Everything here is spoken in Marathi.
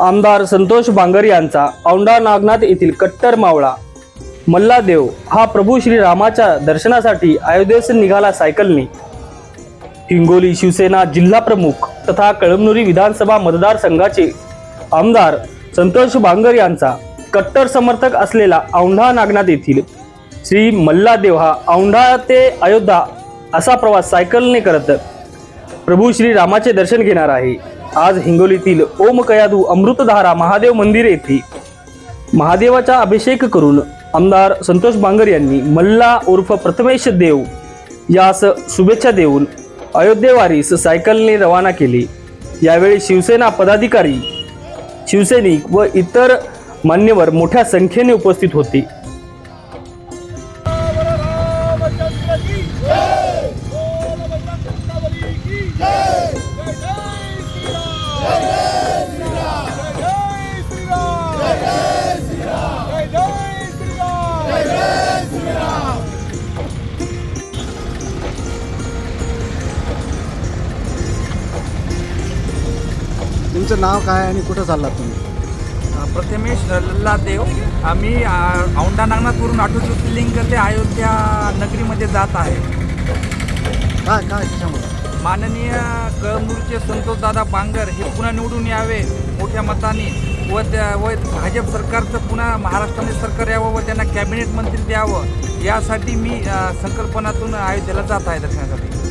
आमदार संतोष बांगर यांचा औंढा नागनाथ येथील कट्टर मावळा. मल्लादेव हा प्रभू श्री रामाच्या दर्शनासाठी अयोध्येस निघाला सायकलने. हिंगोली शिवसेना जिल्हा प्रमुख तथा कळमनुरी विधानसभा मतदारसंघाचे आमदार संतोष बांगर यांचा कट्टर समर्थक असलेला औंढा नागनाथ येथील श्री मल्लादेव हा औंढा ते अयोध्या असा प्रवास सायकलने करत प्रभू श्री रामाचे दर्शन घेणार आहे. आज हिंगोलीतील ओमकयादू अमृतधारा महादेव मंदिर येथे महादेवाचा अभिषेक करून आमदार संतोष बांगर यांनी मल्ला उर्फ प्रथमेश देव यास शुभेच्छा देऊन अयोध्येवारीस सायकलने रवाना केली. यावेळी शिवसेना पदाधिकारी शिवसैनिक व इतर मान्यवर मोठ्या संख्येने उपस्थित होते. तुमचं नाव काय आणि कुठं चाललात तुम्ही? प्रथमेश लल्लादेव. आम्ही औंढा नागनाथवरून ऑटो ज्योतिर्लिंग ते अयोध्या नगरीमध्ये जात आहे. काय काय माननीय कळमनूरचे संतोषदादा बांगर हे पुन्हा निवडून यावे मोठ्या मताने. व त्या व भाजप सरकारचं पुन्हा महाराष्ट्रामध्ये सरकार यावं व त्यांना कॅबिनेट मंत्री द्यावं. यासाठी मी अ, संकल्पनातून अयोध्येला जात आहे दर्शनासाठी.